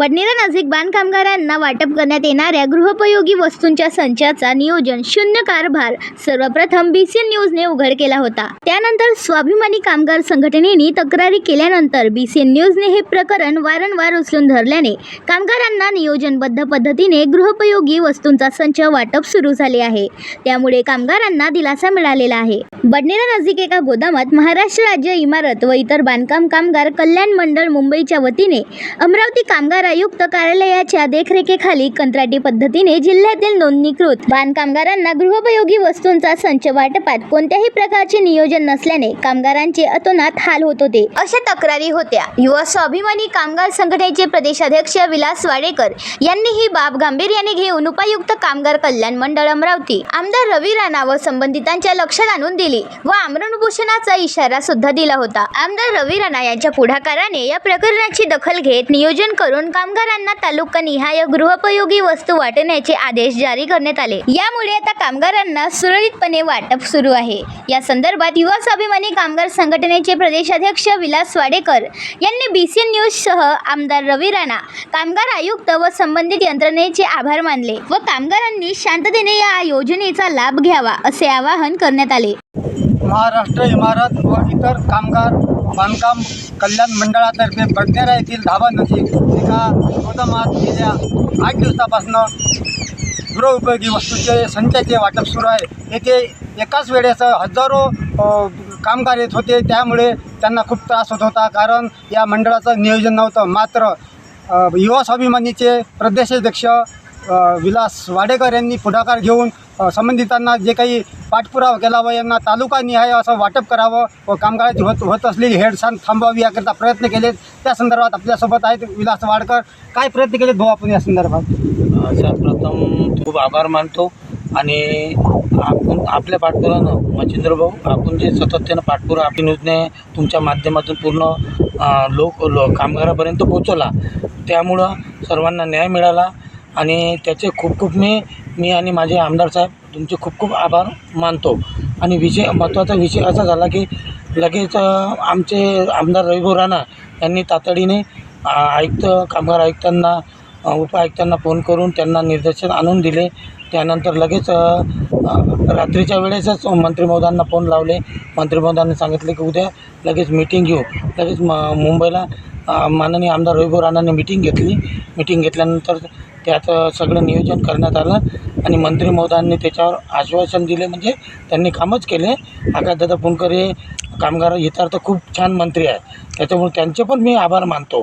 बडनेरा नजीक बांधकामगारांना वाटप करण्यात येणाऱ्या गृहोपयोगी वस्तूंच्या संचाचा नियोजन शून्य कारभार सर्वप्रथम बीसीएन न्यूजने उघड केला होता. त्यानंतर स्वाभिमानी कामगार संघटनेने तक्रारी केल्यानंतर बीसीएन न्यूजने हे प्रकरण वारंवार उचलून धरल्याने कामगारांना नियोजनबद्ध पद्धतीने गृहोपयोगी वस्तूंचा संच वाटप सुरू झाले आहे. त्यामुळे कामगारांना दिलासा मिळालेला आहे. बडनेरा नजीक एका गोदामात महाराष्ट्र राज्य इमारत व इतर बांधकाम कामगार कल्याण मंडळ मुंबईच्या वतीने अमरावती कामगार आयुक्त कार्यालयाच्या देखरेखीखाली कंत्राटी पद्धतीने जिल्ह्यातील नोंदणीकृत बांधकामगारांना गृहोपयोगी वस्तूंचा संच वाटपात कोणत्याही प्रकारचे नियोजन नसल्याने कामगारांचे अतोनात हाल होत होते. अशा तक्रारी होत्या. युवा स्वाभिमानी कामगार संघटनेचे प्रदेशाध्यक्ष विलास वाडेकर यांनी ही बाब गांभीर्याने घेऊन उपायुक्त कामगार कल्याण मंडळ अमरावती आमदार रवी राणा व संबंधितांच्या लक्षात आणून दिली व आमरणभूषणाचा इशारा सुद्धा दिला होता. आमदार रवी राणा यांच्या पुढाकाराने या प्रकरणाची दखल घेत नियोजन करून कामगारांना तालुका निहाय गृहोपयोगी वस्तू वाटण्याचे आदेश जारी करण्यात आले. यामुळे आता कामगारांना सुरळीतपणे वाटप सुरू आहे. या संदर्भात युवा स्वाभिमानी कामगार संघटनेचे प्रदेशाध्यक्ष विलास वाडेकर यांनी बी न्यूज सह आमदार रवी राणा कामगार आयुक्त व संबंधित यंत्रणेचे आभार मानले व कामगारांनी शांततेने या योजनेचा लाभ घ्यावा असे आवाहन करण्यात आले. महाराष्ट्र इमारत व इतर कामगार बांधकाम कल्याण मंडळातर्फे बडनेरा येथील धाबा नदी एका गोदामात गेल्या आठ दिवसापासून गृहउपयोगी वस्तूचे संचाचे वाटप सुरू आहे. येथे एकाच वेळेस हजारो कामगार येत होते. त्यामुळे त्यांना खूप त्रास होत होता. कारण या मंडळाचं नियोजन नव्हतं. मात्र युवा स्वाभिमानीचे प्रदेशाध्यक्ष विलास वाडेकर यांनी पुढाकार घेऊन संबंधितांना जे काही पाठपुरावा केला व यांना तालुका निहाय असं वाटप करावं व कामगाराची होत होत असलेली हेडसांड थांबवावी याकरता प्रयत्न केलेत. त्या संदर्भात आपल्यासोबत आहेत विलास वाडकर. काय प्रयत्न केलेत भाऊ आपण या संदर्भात? सर्वप्रथम खूप आभार मानतो आणि आपण आपल्या पाठपुरानं मच्छिंद्र भाऊ आपण जे सातत्यानं पाठपुरा आपली न्यूजने तुमच्या माध्यमातून पूर्ण लोक लो कामगारापर्यंत पोचवला त्यामुळं सर्वांना न्याय मिळाला आणि त्याचे खूप खूप मी मी आणि माझे आमदार साहेब तुमचे खूप खूप आभार मानतो. आणि विषय महत्त्वाचा विषय असा झाला की लगेच आमचे आमदार रविभाऊ राणा यांनी तातडीने आयुक्त कामगार आयुक्तांना अ, उपायुक्तांना फोन करून त्यांना निर्देशन आणून दिले. त्यानंतर लगेच रात्रीच्या वेळेसच मंत्री महोदयांना फोन लावले. मंत्री महोदयांनी सांगितले की उद्या लगेच मीटिंग घेऊ. लगेच म मुंबईला माननीय आमदार रविभाऊ राणांनी मीटिंग घेतली. मीटिंग घेतल्यानंतर त्यात सगळं नियोजन करण्यात आलं आणि मंत्री महोदयांनी त्याच्यावर आश्वासन दिले म्हणजे त्यांनी कामच केले. आकाशदादा पुणकर हे कामगार हितार्थ खूप छान मंत्री आहे त्याच्यामुळे त्यांचे पण मी आभार मानतो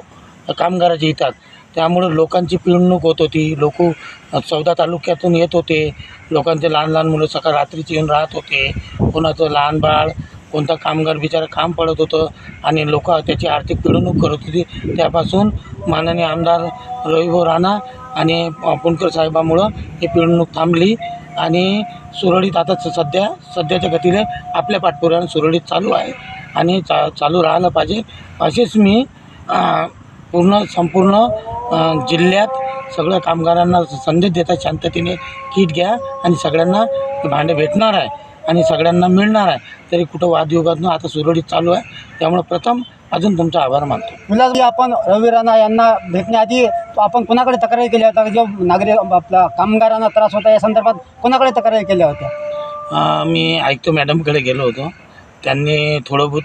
कामगाराच्या हितात त्यामुळे लोकांची पिळवणूक होत होती लोक चौदा तालुक्यातून येत होते. लोकांचे लहान लहान मुलं सकाळ रात्रीचे येऊन राहत होते. कोणाचं लहान बाळ कोणता कामगार बिचारा काम पडत होतं आणि लोक त्याची आर्थिक पिळवणूक करत होती. त्यापासून माननीय आमदार रविभाऊ राणा आणि पुणकर साहेबामुळं ही पिळवणूक थांबली. आणि सुरळीत आता सध्या सध्याच्या गतीने आपल्या पाठपुरानं सुरळीत चालू आहे. आणि चा चालू राहिलं पाहिजे असेच मी पूर्ण संपूर्ण जिल्ह्यात सगळ्या कामगारांना संदेश देतात शांततेने किट घ्या आणि सगळ्यांना भांडे भेटणार आहे आणि सगळ्यांना मिळणार आहे. तरी कुठं वादविवाद आता सुरळीत चालू आहे. त्यामुळे प्रथम अजून तुमचा आभार मानतो. विलास आपण रवी राणा यांना भेटण्याआधी आपण कोणाकडे तक्रारी केल्या होत्या? जो नागरिक आपला कामगारांना त्रास होता या संदर्भात कोणाकडे तक्रारी केल्या होत्या? मी ऐकतो मॅडमकडे गेलो होतो. त्यांनी थोडं बहुत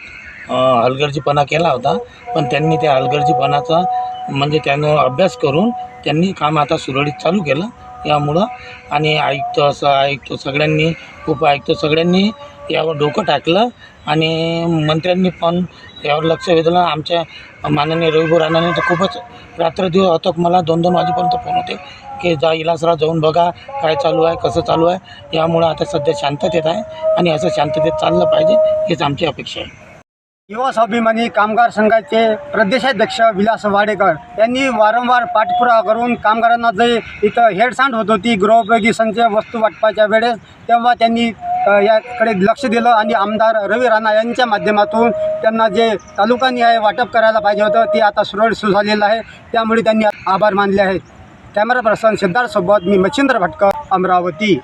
हलगर्जीपणा केला होता. पण त्यांनी त्या हलगर्जीपणाचा म्हणजे त्यानं अभ्यास करून त्यांनी काम आता सुरळीत चालू केलं. यामुळं आणि आयुक्त असं आयुक्त सगळ्यांनी उपायुक्त सगळ्यांनी यावर डोकं टाकलं. आणि मंत्र्यांनी पण यावर लक्ष वेधलं. आमच्या माननीय रविभाऊ राणाने तर खूपच रात्रदिवस अथक मला दोन दोन वाजेपर्यंत फोन होते की जा इलासरा जाऊन बघा काय चालू आहे कसं चालू आहे. यामुळं आता सध्या शांततेत आहे आणि असं शांततेत चाललं पाहिजे हीच आमची अपेक्षा आहे. युवा स्वाभिमानी कामगार संघाचे प्रदेशाध्यक्ष विलास वाडेकर यांनी वारंवार पाठपुरावा करून कामगारांना जे इथं हेडसांड होत होती गृहोपयोगी संच वस्तू वाटपाच्या वेळेस तेव्हा त्यांनी याकडे लक्ष दिलं आणि आमदार रवी राणा यांच्या माध्यमातून त्यांना जे तालुकानिहाय वाटप करायला पाहिजे होतं ते आता सुरळीत सुरू झालेलं आहे. त्यामुळे त्यांनी आभार मानले आहेत. कॅमेरा पर्सन सिद्धार्थसोबत मी मच्छिंद्र भटकर अमरावती.